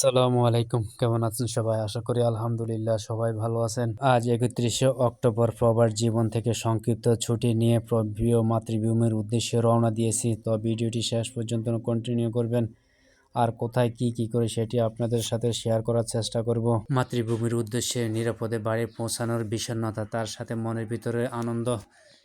আসসালামু আলাইকুম। কেমন আছেন সবাই? আশা করি আলহামদুলিল্লাহ সবাই ভালো আছেন। আজ একত্রিশে অক্টোবর প্রবার জীবন থেকে সংক্ষিপ্ত ছুটি নিয়ে প্র- প্রিয় মাতৃভূমির উদ্দেশ্যে রওনা দিয়েছি। তো ভিডিওটি শেষ পর্যন্ত কন্টিনিউ করবেন। আর কোথায় কি কি করে সেটি আপনাদের সাথে শেয়ার করার চেষ্টা করব। মাতৃভূমির উদ্দেশ্যে নিরাপদে বাড়ি পৌঁছানোর বিষণ্ণতা, তার সাথে মনের ভিতরে আনন্দ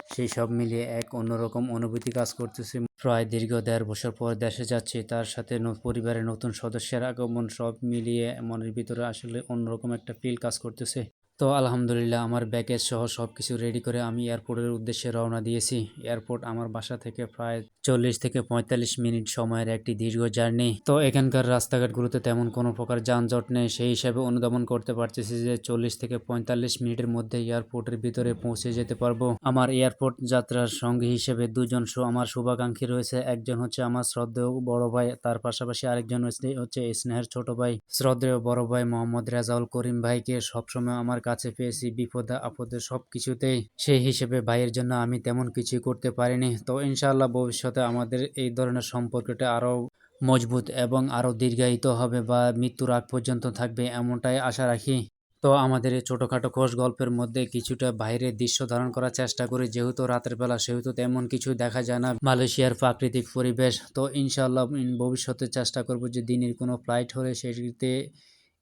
সেই সব মিলিয়ে এক অন্যরকম অনুভূতি কাজ করতেছে। প্রায় দীর্ঘ দেড় বছর পর দেশে যাচ্ছে, তার সাথে পরিবারের নতুন সদস্যের আগমন সব মিলিয়ে মনের ভিতরে আসলে অন্যরকম একটা ফিল কাজ করতেছে। তো আলহামদুলিল্লাহ আমার ব্যাগেজ সহ সব কিছু রেডি করে আমি এয়ারপোর্টের উদ্দেশ্যে রওনা দিয়েছি। এয়ারপোর্ট আমার বাসা থেকে প্রায় চল্লিশ থেকে পঁয়তাল্লিশ মিনিট সময়ের একটি দীর্ঘ জার্নি। তো এখানকার রাস্তাঘাটগুলোতে তেমন কোনো প্রকার যানজট নেই। সেই হিসাবে অনুধাবন করতে পারতেছি যে চল্লিশ থেকে পঁয়তাল্লিশ মিনিটের মধ্যে এয়ারপোর্টের ভিতরে পৌঁছে যেতে পারব। আমার এয়ারপোর্ট যাত্রার সঙ্গী হিসেবে দুজন আমার শুভাকাঙ্ক্ষী রয়েছে। একজন হচ্ছে আমার শ্রদ্ধেয় বড় ভাই, তার পাশাপাশি আরেকজন হচ্ছে স্নেহের ছোট ভাই। শ্রদ্ধেয় বড় ভাই মোহাম্মদ রেজাউল করিম ভাইকে সবসময় আমার কাছে পেয়েছি, বিপদে আপদে সব কিছুতেই সেই হিসেবে ভাইয়ের জন্য আমি তেমন কিছু করতে পারিনি। তো ইনশাআল্লাহ ভবিষ্যতে আমাদের এই ধরনের সম্পর্কটা আরও মজবুত এবং আরও দীর্ঘায়িত হবে বা মৃত্যুর আগ পর্যন্ত থাকবে এমনটাই আশা রাখি। তো আমাদের এই ছোটোখাটো খোশ গল্পের মধ্যে কিছুটা বাইরের দৃশ্য ধারণ করার চেষ্টা করি। যেহেতু রাতের বেলা, সেহেতু তেমন কিছু দেখা যায় না। মালয়েশিয়ার প্রাকৃতিক পরিবেশ। তো ইনশাল্লাহ ইন ভবিষ্যতে চেষ্টা করব যে দিনের কোনো ফ্লাইট হলে সেটিতে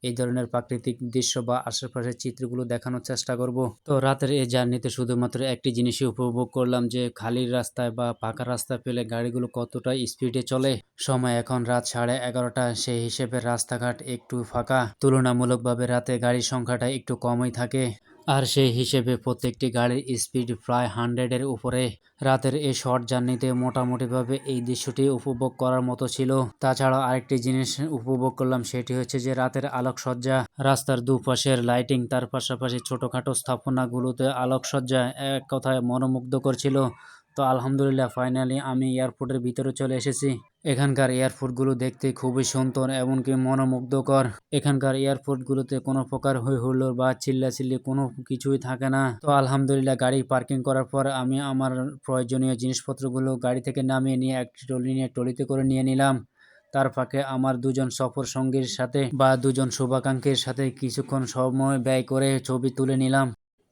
এই ধরনের প্রাকৃতিক দৃশ্য বা আশেপাশের চিত্রগুলো দেখানোর চেষ্টা করব। তো রাতের এই জার্নিতে শুধুমাত্র একটি জিনিসই উপভোগ করলাম যে খালি রাস্তায় বা পাকা রাস্তা পেলে গাড়িগুলো কতটা স্পিডে চলে। সময় এখন রাত সাড়ে এগারোটা, সেই হিসেবে রাস্তাঘাট একটু ফাঁকা। তুলনামূলকভাবে রাতে গাড়ির সংখ্যাটা একটু কমই থাকে। আর সেই হিসেবে প্রত্যেকটি গাড়ির স্পিড প্রায় হান্ড্রেডের উপরে। রাতের এই শর্ট জার্নিতে মোটামুটিভাবে এই দৃশ্যটি উপভোগ করার মতো ছিল। তাছাড়া আরেকটি জিনিস উপভোগ করলাম সেটি হচ্ছে যে রাতের আলোকসজ্জা, রাস্তার দুপাশের লাইটিং, তার পাশাপাশি ছোটোখাটো স্থাপনাগুলোতে আলোকসজ্জা এক কথায় মনোমুগ্ধ ছিল। তো আলহামদুলিল্লাহ ফাইনালি আমি এয়ারপোর্টের ভিতরে চলে এসেছি। এখানকার এয়ারপোর্টগুলো দেখতে খুবই সুন্দর এমনকি মনোমুগ্ধকর। এখানকার এয়ারপোর্টগুলোতে কোনো প্রকার হই হুল্লোড় বা চিল্লাচিল্লি কোনো কিছুই থাকে না। তো আলহামদুলিল্লাহ গাড়ি পার্কিং করার পর আমি আমার প্রয়োজনীয় জিনিসপত্রগুলো গাড়ি থেকে নামিয়ে নিয়ে একটি ট্রলি নিয়ে ট্রলিতে করে নিয়ে নিলাম। তার ফাঁকে আমার দুজন সফর সঙ্গীর সাথে বা দুজন শুভাকাঙ্ক্ষীর সাথে কিছুক্ষণ সময় ব্যয় করে ছবি তুলে নিলাম।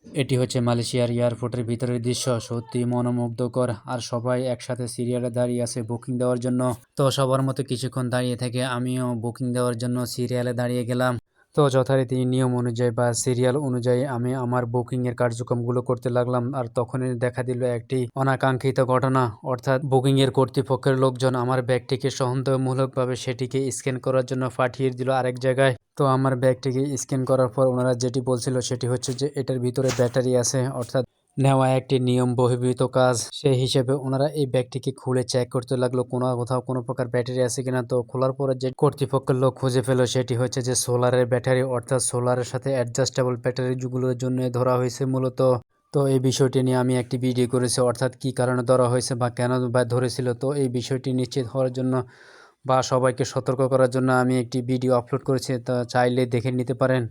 এটি হচ্ছে মালয়েশিয়ার এয়ারপোর্টের ভিতরের দৃশ্য। সত্যি মনোমুগ্ধকর, আর সবাই একসাথে সিরিয়ালে দাঁড়িয়ে আছে বুকিং দেওয়ার জন্য। তো সবার মতো কিছুক্ষণ দাঁড়িয়ে থেকে আমিও বুকিং দেওয়ার জন্য সিরিয়ালে দাঁড়িয়ে গেলাম। তো যথারীতি নিয়ম অনুযায়ী বা সিরিয়াল অনুযায়ী আমি আমার বুকিংয়ের কার্যক্রমগুলো করতে লাগলাম। আর তখনই দেখা দিল একটি অনাকাঙ্ক্ষিত ঘটনা। অর্থাৎ বুকিংয়ের কর্তৃপক্ষের লোকজন আমার ব্যাগটিকে সন্দেহমূলকভাবে সেটিকে স্ক্যান করার জন্য পাঠিয়ে দিল আরেক জায়গায়। তো আমার ব্যাগটিকে স্ক্যান করার পর ওনারা যেটি বলছিল সেটি হচ্ছে যে এটার ভিতরে ব্যাটারি আছে। অর্থাৎ নেওয়া একটি নিয়ম বহির্ভূত কাজ। সেই হিসেবে ওনারা এই ব্যাগটিকে খুলে চেক করতে লাগল, কোনো কোথাও কোনো প্রকার ব্যাটারি আছে কিনা। তো খোলার পরে যে কর্তৃপক্ষের লোক খুঁজে পেল, সেটি হচ্ছে যে সোলারের ব্যাটারি, অর্থাৎ সোলারের সাথে অ্যাডজাস্টেবল ব্যাটারিগুলোর জন্য ধরা হয়েছে মূলত। তো এই বিষয়টি নিয়ে আমি একটি ভিডিও করেছি, অর্থাৎ কি কারণে ধরা হয়েছে বা কেন বা ধরেছিল। তো এই বিষয়টি নিশ্চিত হওয়ার জন্য বা সবাইকে সতর্ক করার জন্য আমি একটি ভিডিও আপলোড করেছি, তা চাইলে দেখে নিতে পারেন।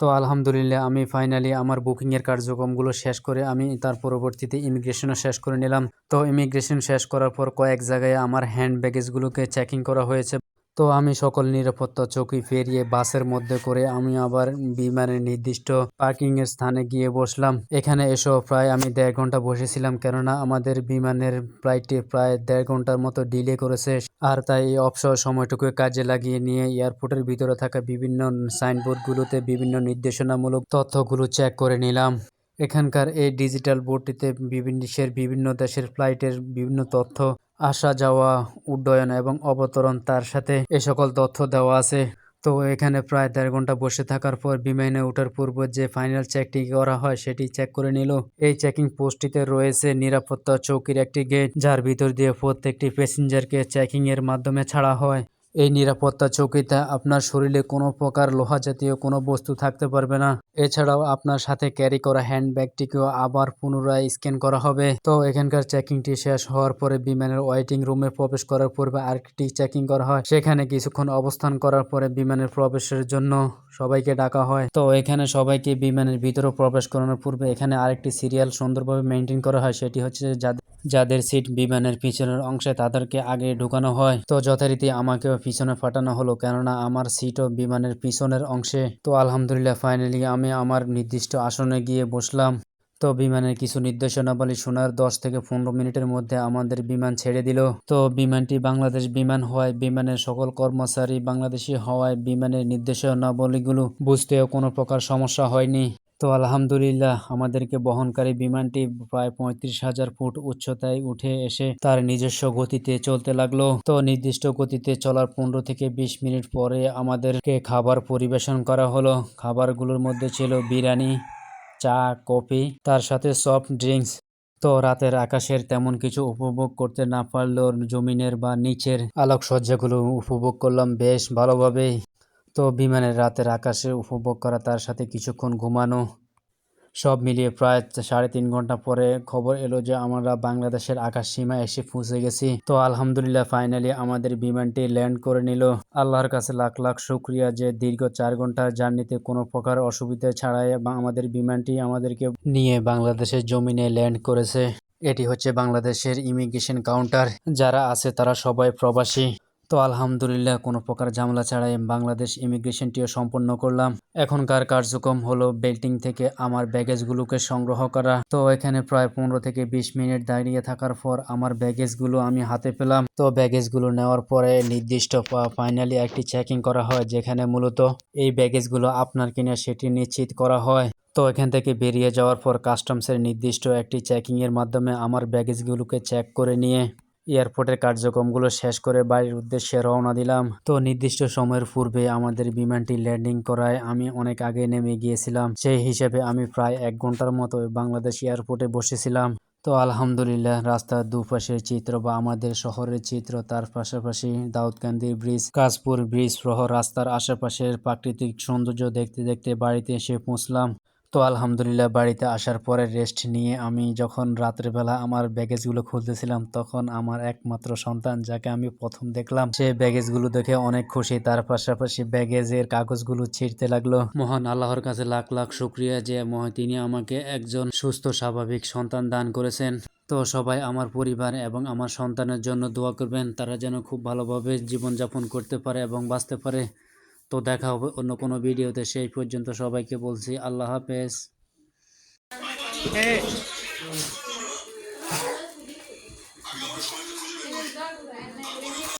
তো আলহামদুলিল্লাহ, আমি ফাইনালি আমার বুকিংয়ের কার্যক্রমগুলো শেষ করে আমি তার পরবর্তীতে ইমিগ্রেশনও শেষ করে নিলাম। তো ইমিগ্রেশন শেষ করার পর কয়েক জায়গায় আমার হ্যান্ড ব্যাগেজগুলোকে চেকিং করা হয়েছে। তো আমি সকল নিরাপত্তা চৌকি পেরিয়ে বাসের মধ্যে করে আমি আবার বিমানের নির্দিষ্ট পার্কিং এর স্থানে গিয়ে বসলাম। এখানে এসো প্রায় আমি দেড় ঘণ্টা বসেছিলাম, কেননা আমাদের বিমানের ফ্লাইটটি প্রায় দেড় ঘণ্টার মতো ডিলে করেছে আর তাই অবসর সময়টুকু কাজে লাগিয়ে নিয়ে এয়ারপোর্টের ভিতরে থাকা বিভিন্ন সাইনবোর্ডগুলোতে বিভিন্ন নির্দেশনামূলক তথ্যগুলো চেক করে নিলাম। এখানকার এই ডিজিটাল বোর্ডটিতে বিভিন্ন দেশের বিভিন্ন দেশের ফ্লাইটের বিভিন্ন তথ্য আসা, যাওয়া, উড্ডয়ন এবং অবতরণ তার সাথে এ সকল তথ্য দেওয়া আছে। তো এখানে প্রায় দেড় ঘণ্টা বসে থাকার পর বিমানে ওঠার পূর্ব যে ফাইনাল চেকটি করা হয় সেটি চেক করে নিল। এই চেকিং পোস্টটিতে রয়েছে নিরাপত্তা চৌকির একটি গেট, যার ভিতর দিয়ে প্রত্যেকটি প্যাসেঞ্জারকে চেকিং এর মাধ্যমে ছাড়া হয়। এই নিরাপত্তা চৌকিতে আপনার শরীরে কোনো প্রকার লোহা জাতীয় কোনো বস্তু থাকতে পারবে না। এছাড়াও আপনার সাথে ক্যারি করা হ্যান্ড ব্যাগটিকেও আবার পুনরায় স্ক্যান করা হবে। তো এখানকার চেকিংটি শেষ হওয়ার পরে বিমানের ওয়েটিং রুমে প্রবেশ করার পূর্বে আরেকটি চেকিং করা হয়। সেখানে কিছুক্ষণ অবস্থান করার পরে বিমানের প্রবেশের জন্য সবাইকে ডাকা হয়। তো এখানে সবাইকে বিমানের ভিতরে প্রবেশ করানোর পূর্বে এখানে আরেকটি সিরিয়াল সুন্দরভাবে মেনটেন করা হয়। সেটি হচ্ছে যাদের যাদের সিট বিমানের পিছনের অংশে তাদেরকে আগে ঢুকানো হয়। তো যথারীতি আমাকেও পিছনে ফাটানো হলো, কেননা আমার সিটও বিমানের পিছনের অংশে। তো আলহামদুলিল্লাহ ফাইনালি আমি আমার নির্দিষ্ট আসনে গিয়ে বসলাম। তো বিমানের কিছু নির্দেশনাবলী শোনার দশ থেকে পনেরো মিনিটের মধ্যে আমাদের বিমান ছেড়ে দিল। তো বিমানটি বাংলাদেশ বিমান হওয়ায় বিমানের সকল কর্মচারী বাংলাদেশি হওয়ায় বিমানের নির্দেশনাবলীগুলো বুঝতেও কোনো প্রকার সমস্যা হয়নি। তো আলহামদুলিল্লাহ, আমাদেরকে বহনকারী বিমানটি প্রায় পঁয়ত্রিশ হাজার ফুট উচ্চতায় উঠে এসে তার নিজস্ব গতিতে চলতে লাগল। তো নির্দিষ্ট গতিতে চলার পনেরো থেকে বিশ মিনিট পরে আমাদেরকে খাবার পরিবেশন করা হলো। খাবারগুলোর মধ্যে ছিল বিরিয়ানি চা, কফি, তার সাথে সফট ড্রিঙ্কস তো রাতের আকাশের তেমন কিছু উপভোগ করতে না পারলেও জমিনের বা নিচের আলোকসজ্জাগুলো উপভোগ করলাম বেশ ভালোভাবেই। তো বিমানের রাতের আকাশে উপভোগ করা তার সাথে কিছুক্ষণ ঘুমানো। সব মিলিয়ে প্রায় সাড়ে তিন ঘণ্টা পরে খবর এলো যে আমরা বাংলাদেশের আকাশ সীমা এসে পৌঁছে গেছি। তো আলহামদুলিল্লাহ ফাইনালি আমাদের বিমানটি ল্যান্ড করে নিল। আল্লাহর কাছে লাখ লাখ শুক্রিয়া যে দীর্ঘ চার ঘণ্টার জার্নিতে কোনো প্রকার অসুবিধা ছাড়াই আমাদের বিমানটি আমাদেরকে নিয়ে বাংলাদেশের জমিনে ল্যান্ড করেছে। এটি হচ্ছে বাংলাদেশের ইমিগ্রেশন কাউন্টার যারা আছে তারা সবাই প্রবাসী। তো আলহামদুলিল্লাহ কোনো প্রকার ঝামেলা ছাড়াই বাংলাদেশ ইমিগ্রেশনটিও সম্পন্ন করলাম। এখনকার কার্যক্রম হলো বেল্টিং থেকে আমার ব্যাগেজগুলোকে সংগ্রহ করা। তো এখানে প্রায় পনেরো থেকে বিশ মিনিট দাঁড়িয়ে থাকার পর আমার ব্যাগেজগুলো আমি হাতে পেলাম। তো ব্যাগেজগুলো নেওয়ার পরে নির্দিষ্ট ফাইনালি একটি চেকিং করা হয়, যেখানে মূলত এই ব্যাগেজগুলো আপনার কিনা সেটি নিশ্চিত করা হয়। তো এখান থেকে বেরিয়ে যাওয়ার পর কাস্টমসের নির্দিষ্ট একটি চেকিংয়ের মাধ্যমে আমার ব্যাগেজগুলোকে চেক করে নিয়ে এয়ারপোর্টের কার্যক্রমগুলো শেষ করে বাড়ির উদ্দেশ্যে রওনা দিলাম। তো নির্দিষ্ট সময়ের পূর্বে আমাদের বিমানটি ল্যান্ডিং করায় আমি অনেক আগে নেমে গিয়েছিলাম। সেই হিসেবে আমি প্রায় এক ঘণ্টার মতো বাংলাদেশ এয়ারপোর্টে বসেছিলাম। তো আলহামদুলিল্লাহ, রাস্তার দুপাশের চিত্র বা আমাদের শহরের চিত্র, তার পাশাপাশি দাউদকান্দি ব্রিজ, কাশপুর ব্রিজ সহ রাস্তার আশেপাশের প্রাকৃতিক সৌন্দর্য দেখতে দেখতে বাড়িতে এসে পৌঁছলাম। তো আলহামদুলিল্লাহ, বাড়িতে আসার পরে রেস্ট নিয়ে আমি যখন রাত্রেবেলা আমার ব্যাগেজগুলো খুলতেছিলাম, তখন আমার একমাত্র সন্তান যাকে আমি প্রথম দেখলাম, সে ব্যাগেজগুলো দেখে অনেক খুশি। তার পাশাপাশি ব্যাগেজের কাগজগুলো ছিঁড়তে লাগল। মহান আল্লাহর কাছে লাখ লাখ শুক্রিয়া যে মহ- তিনি আমাকে একজন সুস্থ, স্বাভাবিক সন্তান দান করেছেন। তো সবাই আমার পরিবার এবং আমার সন্তানের জন্য দোয়া করবেন। তারা যেন খুব ভালোভাবে জীবনযাপন করতে পারে এবং বাঁচতে পারে। তো দেখা হবে অন্য কোনো ভিডিওতে। সেই পর্যন্ত সবাইকে বলছি আল্লাহ হাফেজ।